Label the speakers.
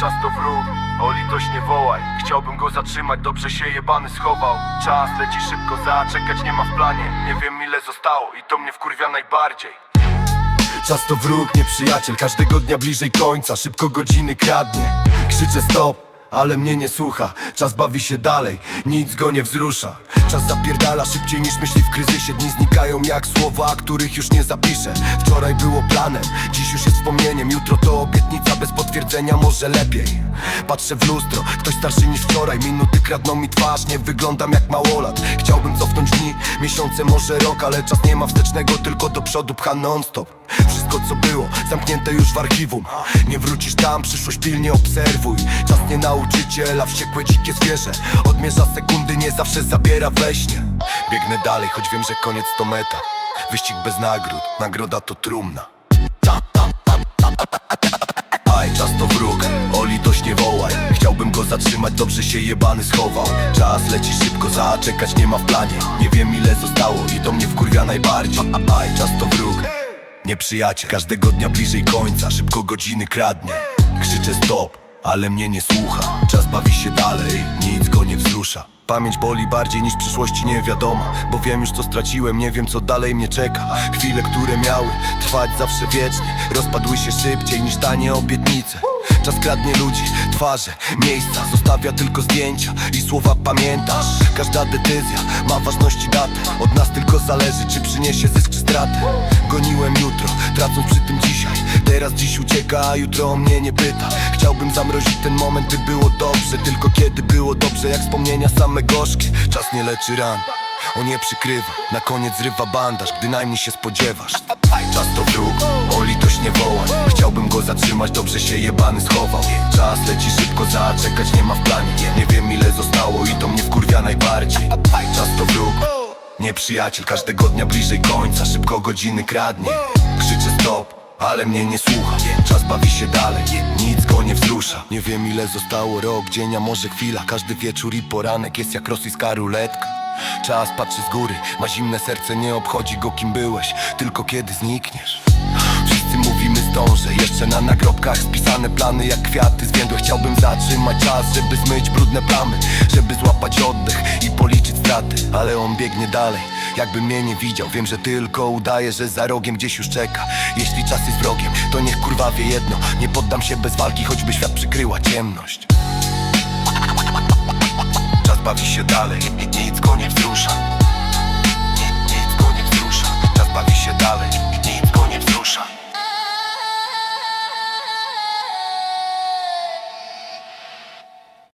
Speaker 1: czas to wróg O litość nie wołaj. Chciałbym go zatrzymać, dobrze się jebany schował. Czas leci szybko, zaczekać nie ma w planie. Nie wiem ile zostało i to mnie wkurwia najbardziej. Czas to wróg, nie przyjaciel Każdego dnia bliżej końca Szybko godziny kradnie. Krzyczę stop ale mnie nie słucha Czas bawi się dalej, nic go nie wzrusza. Czas zapierdala szybciej niż myśli w kryzysie Dni znikają jak słowa, których już nie zapiszę. Wczoraj było planem, dziś już jest wspomnieniem Jutro to obietnica bez potwierdzenia, może lepiej. Patrzę w lustro, ktoś starszy niż wczoraj Minuty kradną mi twarz, nie wyglądam jak małolat. Chciałbym cofnąć dni, miesiące, może rok Ale czas nie ma wstecznego, tylko do przodu pcha non-stop Wszystko co było, zamknięte już w archiwum. Nie wrócisz tam, przyszłość pilnie obserwuj. Czas nie nauczyciela, wściekłe dzikie zwierzę. Odmierza sekundy, nie zawsze zabiera we śnie. Biegnę dalej, choć wiem, że koniec to meta. Wyścig bez nagród, nagroda to trumna. Aj, czas to wróg, o litość nie wołaj. Chciałbym go zatrzymać, dobrze się jebany schował. Czas leci szybko, zaczekać nie ma w planie. Nie wiem ile zostało i to mnie wkurwia najbardziej. Aj, czas to wróg, nie przyjaciel Każdego dnia bliżej końca, szybko godziny kradnie. Krzyczę stop, ale mnie nie słucha. Czas bawi się dalej, nic go nie wzrusza. Pamięć boli bardziej niż przyszłości nie wiadoma Bo wiem już co straciłem, nie wiem co dalej mnie czeka. Chwile, które miały trwać zawsze wiecznie Rozpadły się szybciej niż tanie obietnice Czas kradnie ludzi, twarze, miejsca. Zostawia tylko zdjęcia i słowa pamiętasz. Każda decyzja ma ważności datę. Od nas tylko zależy, czy przyniesie zysk czy stratę. Goniłem jutro, tracąc przy tym dzisiaj. Teraz dziś ucieka, a jutro o mnie nie pyta. Chciałbym zamrozić ten moment, by było dobrze. Tylko kiedy było dobrze, jak wspomnienia same gorzkie. Czas nie leczy ran on nie przykrywa, na koniec zrywa bandaż, gdy najmniej się spodziewasz. Czas to wróg, zatrzymać, dobrze się jebany schował. Czas leci szybko, zaczekać nie ma w planie. Nie wiem ile zostało i to mnie wkurwia najbardziej. Czas to wróg, nie przyjaciel Każdego dnia bliżej końca, szybko godziny kradnie Krzyczę stop, ale mnie nie słucha. Czas bawi się dalej, nic go nie wzrusza. Nie wiem ile zostało, rok, dzień, a może chwila. Każdy wieczór i poranek jest jak rosyjska ruletka Czas patrzy z góry, ma zimne serce, nie obchodzi go kim byłeś. Tylko kiedy znikniesz zdążę. Jeszcze na nagrobkach spisane plany jak kwiaty. Zwiędłe Chciałbym zatrzymać czas, żeby zmyć brudne plamy Żeby złapać oddech i policzyć straty. Ale on biegnie dalej, jakby mnie nie widział. Wiem, że tylko udaje, że za rogiem gdzieś już czeka. Jeśli czas jest wrogiem, to niech kurwa wie jedno. Nie poddam się bez walki, choćby świat przykryła ciemność. Czas bawi się dalej, nic go nie wzrusza. Nic, nic go nie wzrusza. Czas bawi się dalej, nic go nie wzrusza.